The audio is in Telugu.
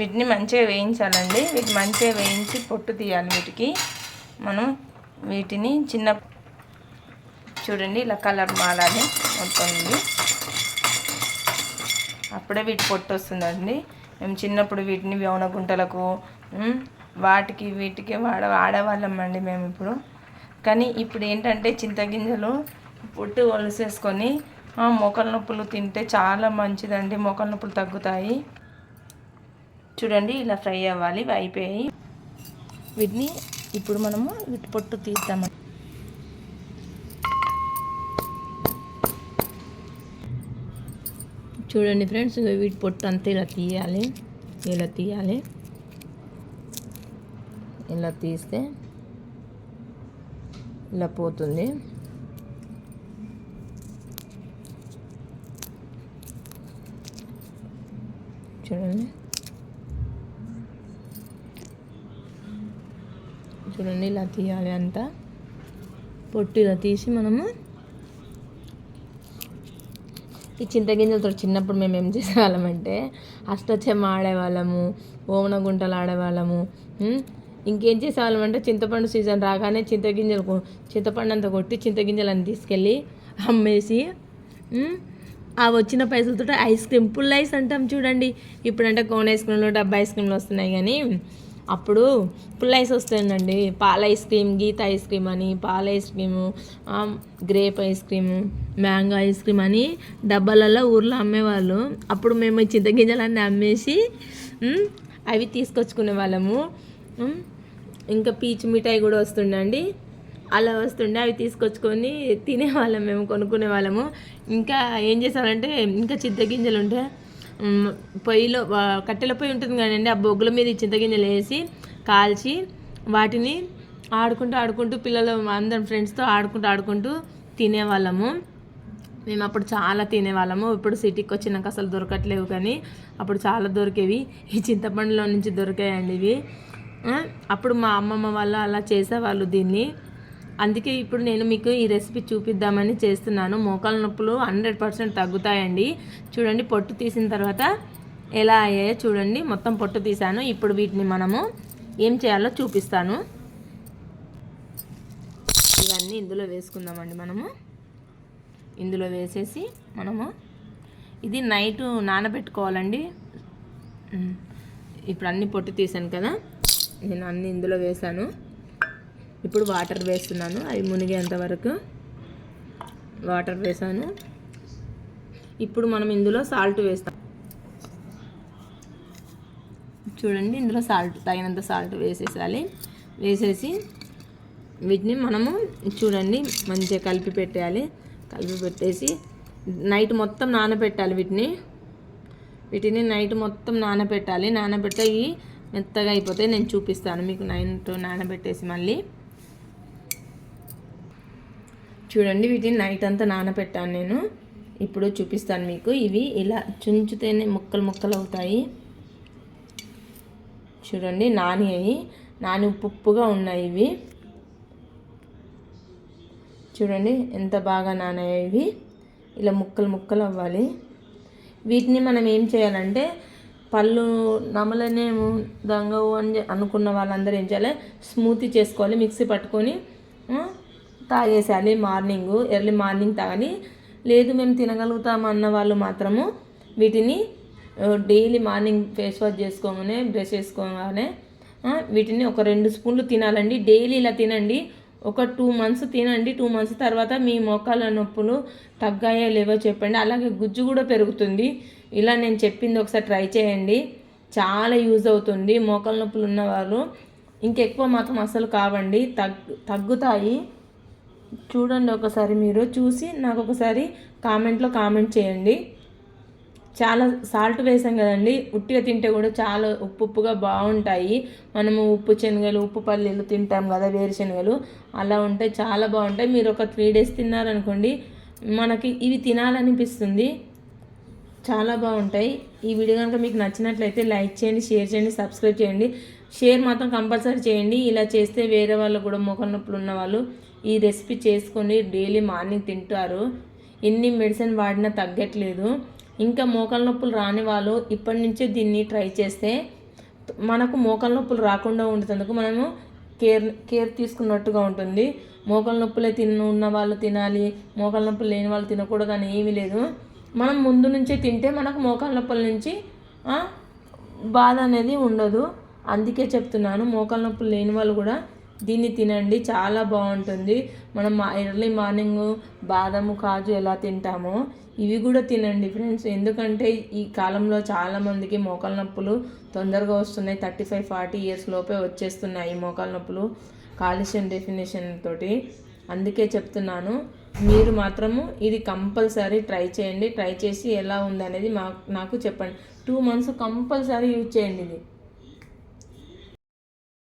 వీటిని మంచిగా వేయించాలండి. వీటిని మంచిగా వేయించి పొట్టు తీయాలి వీటికి. మనం వీటిని చిన్న చూడండి ఇలా కలర్ మారాలి మొత్తం ఇది. అప్పుడే వీటి పొట్టు వస్తుందండి. మేము చిన్నప్పుడు వీటిని వ్యవన గుంటలకు వాటికి వీటికి వాడ వాడేవాళ్ళం అండి మేము ఇప్పుడు. కానీ ఇప్పుడు ఏంటంటే చింతగింజలు పొట్టు ఒలిసేసుకొని మొక్కల నొప్పులు తింటే చాలా మంచిదండి. మొక్కల నొప్పులు తగ్గుతాయి. చూడండి ఇలా ఫ్రై అవ్వాలి అయిపోయాయి. వీటిని ఇప్పుడు మనము వీటి పొట్టు తీస్తాము చూడండి ఫ్రెండ్స్ వీటి పొట్టు అంతా ఇలా తీయాలి ఇలా తీయాలి. ఇలా తీస్తే ఇలా పోతుంది. చూడండి. చూడండి ఇలా తీయాలి అంతా. పొట్టు ఇలా తీసి మనము ఈ చింతగింజలతో చిన్నప్పుడు మేము ఏం చేసేవాళ్ళమంటే అష్టచెమ్మ ఆడేవాళ్ళము ఓమన గుంటలు ఆడేవాళ్ళము ఇంకేం చేసేవాళ్ళం అంటే చింతపండు సీజన్ రాగానే చింతగింజలు చింతపండు అంతా కొట్టి చింతగింజలను తీసుకెళ్ళి అమ్మేసి ఆ వచ్చిన పైసలతో ఐస్ క్రీమ్ పుల్ ఐస్ అంటాం చూడండి. ఇప్పుడంటే కోన్ ఐస్ క్రీమ్లు డబ్బా ఐస్ క్రీమ్లు వస్తున్నాయి కానీ అప్పుడు పుల్ ఐస్ వస్తుందండి. పాల ఐస్ క్రీమ్ గీత ఐస్ క్రీమ్ అని పాల ice cream grape ice cream mango ice cream అని డబ్బాలలో ఊర్లో అమ్మేవాళ్ళు. అప్పుడు మేము ఈ చింతగింజలన్నీ అమ్మేసి అవి తీసుకొచ్చుకునే వాళ్ళము. ఇంకా పీచు మిఠాయి కూడా వస్తుండండి. అలా వస్తుండే అవి తీసుకొచ్చుకొని తినేవాళ్ళం మేము కొనుక్కునే వాళ్ళము. ఇంకా ఏం చేసామంటే ఇంకా చింతగింజలు ఉంటే పొయ్యిలో కట్టెల పొయ్యి ఉంటుంది కదండి ఆ బొగ్గుల మీద చింతగింజలు వేసి కాల్చి వాటిని ఆడుకుంటూ ఆడుకుంటూ పిల్లలు అందరం ఫ్రెండ్స్తో ఆడుకుంటూ ఆడుకుంటూ తినేవాళ్ళము. మేము అప్పుడు చాలా తినేవాళ్ళము. ఇప్పుడు సిటీకి వచ్చినాక అసలు దొరకట్లేవు కానీ అప్పుడు చాలా దొరికేవి. ఈ చింతపండులో నుంచి దొరికాయండి ఇవి. అప్పుడు మా అమ్మమ్మ వాళ్ళు అలా చేసేవాళ్ళు దీన్ని. అందుకే ఇప్పుడు నేను మీకు ఈ రెసిపీ చూపిద్దామని చేస్తున్నాను. మోకాల నొప్పులు హండ్రెడ్ పర్సెంట్ తగ్గుతాయండి. చూడండి పొట్టు తీసిన తర్వాత ఎలా అయ్యాయో చూడండి. మొత్తం పొట్టు తీసాను ఇప్పుడు వీటిని మనము ఏం చేయాలో చూపిస్తాను. ఇవన్నీ ఇందులో వేసుకుందామండి మనము. ఇందులో వేసేసి మనము ఇది నైట్ నానబెట్టుకోవాలండి. ఇప్పుడు అన్ని పొట్టు తీసాను కదా. నేను అన్ని ఇందులో వేసాను ఇప్పుడు వాటర్ వేస్తున్నాను. అవి మునిగేంత వరకు వాటర్ వేసాను. ఇప్పుడు మనం ఇందులో సాల్ట్ వేస్తాం. చూడండి ఇందులో సాల్ట్ తగినంత సాల్ట్ వేసేసాలి. వేసేసి వీటిని మనము చూడండి మంచిగా కలిపి పెట్టేయాలి. కలిపి పెట్టేసి నైట్ మొత్తం నానబెట్టాలి వీటిని. వీటిని నైట్ మొత్తం నానబెట్టాలి. నానబెట్టే ఇవి మెత్తగా అయిపోతే నేను చూపిస్తాను. మీకు నైట్ నానబెట్టేసి మళ్ళీ చూడండి వీటిని నైట్ అంతా నానబెట్టాను నేను. ఇప్పుడు చూపిస్తాను మీకు. ఇవి ఇలా చుంచితేనే ముక్కలు ముక్కలు అవుతాయి. చూడండి నాని అవి నాని ఉప్పుగా ఉన్నాయి ఇవి. చూడండి ఎంత బాగా నానాయి ఇవి. ఇలా ముక్కలు ముక్కలు అవ్వాలి. వీటిని మనం ఏం చేయాలంటే పళ్ళు నమలనేమో దంగవు అని అనుకున్న వాళ్ళందరూ ఏం చేయాలి? స్మూతీ చేసుకోవాలి మిక్సీ పట్టుకొని తాగేసేయాలి మార్నింగ్ ఎర్లీ మార్నింగ్ తాగని. లేదు మేము తినగలుగుతాం అన్న వాళ్ళు మాత్రము వీటిని డైలీ మార్నింగ్ ఫేస్ వాష్ చేసుకోగానే బ్రష్ చేసుకోగానే వీటిని ఒక రెండు స్పూన్లు తినాలండి. డైలీ ఇలా తినండి. ఒక టూ మంత్స్ తినండి. టూ మంత్స్ తర్వాత మీ మోకాల నొప్పులు తగ్గాయో లేవో చెప్పండి. అలాగే గుజ్జు కూడా పెరుగుతుంది. ఇలా నేను చెప్పింది ఒకసారి ట్రై చేయండి. చాలా యూజ్ అవుతుంది. మోకాల నొప్పులు ఉన్నవారు ఇంకెక్కువ మాత్రం అసలు కావండి. తగ్ తగ్గుతాయి. చూడండి ఒకసారి మీరు చూసి నాకు ఒకసారి కామెంట్లో కామెంట్ చేయండి. చాలా సాల్ట్ వేసాం కదండి ఉట్టిగా తింటే కూడా చాలా ఉప్పు ఉప్పుగా బాగుంటాయి. మనము ఉప్పు శనగలు ఉప్పు పల్లీలు తింటాం కదా వేరుశనగలు అలా ఉంటాయి చాలా బాగుంటాయి. మీరు ఒక త్రీ డేస్ తిన్నారనుకోండి మనకి ఇవి తినాలనిపిస్తుంది. చాలా బాగుంటాయి. ఈ వీడియో కనుక మీకు నచ్చినట్లయితే లైక్ చేయండి షేర్ చేయండి సబ్స్క్రైబ్ చేయండి. షేర్ మాత్రం కంపల్సరీ చేయండి. ఇలా చేస్తే వేరే వాళ్ళు కూడా మొఖం నొప్పులు ఉన్న వాళ్ళు ఈ రెసిపీ చేసుకొని డైలీ మార్నింగ్ తింటారు. ఎన్ని మెడిసిన్ వాడినా తగ్గట్లేదు. ఇంకా మోకాల నొప్పులు రాని వాళ్ళు ఇప్పటి నుంచే దీన్ని ట్రై చేస్తే మనకు మోకాల నొప్పులు రాకుండా ఉండేందుకు మనము కేర్ కేర్ తీసుకున్నట్టుగా ఉంటుంది. మోకాల నొప్పులే తిన్న ఉన్న వాళ్ళు తినాలి. మోకాల నొప్పులు లేని వాళ్ళు తినకూడదు అని ఏమీ లేదు. మనం ముందు నుంచే తింటే మనకు మోకాల నొప్పుల నుంచి బాధ అనేది ఉండదు. అందుకే చెప్తున్నాను మోకాల నొప్పులు లేని వాళ్ళు కూడా దీన్ని తినండి చాలా బాగుంటుంది. మనం ఎర్లీ మార్నింగ్ బాదము కాజు ఎలా తింటామో ఇవి కూడా తినండి ఫ్రెండ్స్. ఎందుకంటే ఈ కాలంలో చాలామందికి మోకాల నొప్పులు తొందరగా వస్తున్నాయి. థర్టీ ఫైవ్ ఫార్టీ ఇయర్స్ లోపే వచ్చేస్తున్నాయి ఈ మోకాల నొప్పులు కాల్షియం డెఫినేషన్ తోటి. అందుకే చెప్తున్నాను మీరు మాత్రము ఇది కంపల్సరీ ట్రై చేయండి. ట్రై చేసి ఎలా ఉంది అనేది మా నాకు చెప్పండి. టూ మంత్స్ కంపల్సరీ యూజ్ చేయండి ఇది.